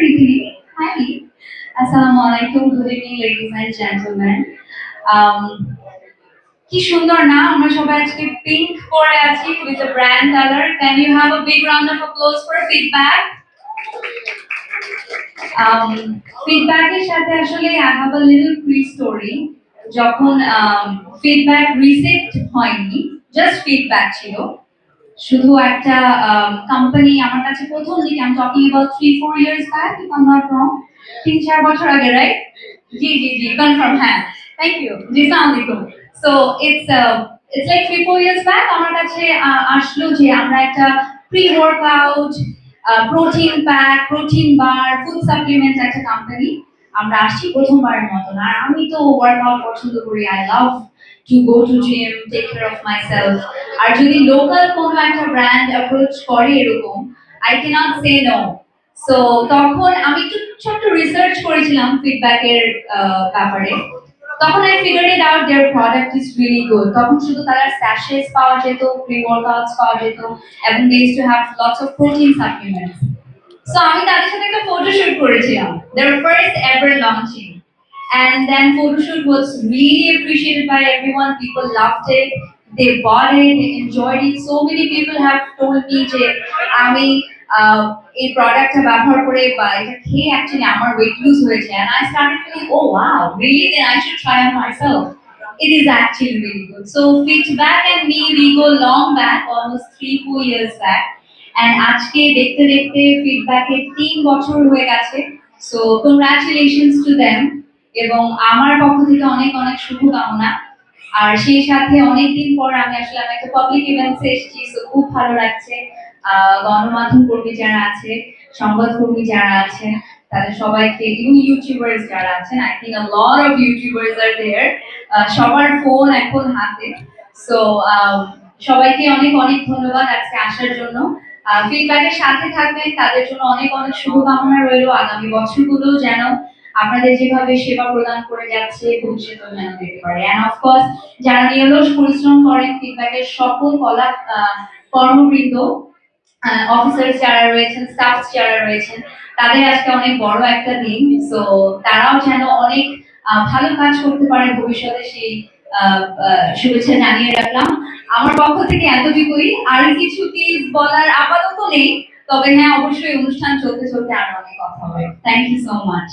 Preeti. Hi. Assalamu alaikum. Good evening, ladies and gentlemen. Um, কি সুন্দর না আমরা সবাই আজকে পিঙ্ক পরে আছি with the brand colour can you have a big round of applause for feedback ফিডব্যাকের সাথে আসলে I have a little pre story যখন ফিডব্যাক রিসেপ্ট হয়নি জাস্ট ফিডব্যাক ছিল শুধু একটা কোম্পানি আমার কাছে প্রথম দিকে আমি talking about three four years back if I not wrong তিন, চার বছর আগে রাইট জি জি জি কনফার্ম হ্যাঁ। থ্যাংক ইউ জি সালাম আলাইকুম। So it's it's like three four years back আমার কাছে আসলো যে আমরা একটা pre workout protein pack protein bar food supplement একটা কোম্পানি আমরা আসছি প্রথমবারের মতন। আর আমি তো ওয়ার্কআউট পছন্দ করি I love to go to gym take care of myself আর যদি লোকাল কোনো একটা ব্র্যান্ড অ্যাপ্রোচ করে এরকম I cannot say no so তখন আমি একটু ছোট্ট রিসার্চ করেছিলাম ফিডব্যাকের ব্যাপারে তখন I figure it out there product is really good তখন শুধু তারা স্যাশেস পাওয়া যেত প্রি ওয়ার্কআউটস পাওয়া যেত এবং they use to have lots of protein supplements so আমি তাদের সাথে একটা ফটোশুট করেছিলাম their first ever launching and then photoshoot was really appreciated by everyone. People loved it. They bought it. They enjoyed it. So many people have told me যে আমি আহ, এই প্রোডাক্টটা ব্যবহার করে বা এটা খেয়ে অ্যাকচুয়ালি আমার ওয়েট লুজ হয়েছে and I started feeling oh wow really then I should try it myself. It is actually really good. So feedback and me we go long back almost three four years back. And আজকে দেখতে দেখতে ফিডব্যাকের তিন বছর হয়ে গেছে so congratulations to them এবং আমার পক্ষ থেকে অনেক অনেক শুভকামনা। আর সেই সাথে অনেকদিন পর আমি আসলে আমি একটা পাবলিক ইভেন্টসে এসেছি তো খুব ভালো লাগছে। গণমাধ্যম কর্মী যারা আছে, সংবাদ কর্মী যারা আছে, তাদের সবাইকে এবং ইউটিউবার্স যারা আছেন I think a lot of YouTubers R there সবার ফোন এখন হাতে। সো সবাইকে অনেক অনেক ধন্যবাদ আজকে আসার জন্য। ফিডব্যাকের সাথে থাকবেন, তাদের জন্য অনেক অনেক শুভকামনা রইল আগামী বছরগুলো যেন। আপনাদের যেভাবে সেবা প্রদান করে যাচ্ছে ভবিষ্যতেও যেন দিতে পারে। অ্যান্ড অফকোর্স যারা নিরলস পরিশ্রম করেন ফিডব্যাকের সকল কলা কর্মবৃন্দ অফিসার যারা রয়েছেন স্টাফ যারা রয়েছেন, তাদের আজকে অনেক বড় একটা দিন। সো তারাও যেন অনেক ভালো কাজ করতে পারে ভবিষ্যতে, সেই শুভেচ্ছা জানিয়ে রাখলাম। আমার পক্ষ থেকে এতটুকুই। আর কিছু টিপস বলার আপাতত নেই। তবে হ্যাঁ অবশ্যই অনুষ্ঠান চলতে চলতে আরও অনেক কথা হবে। Thank you so much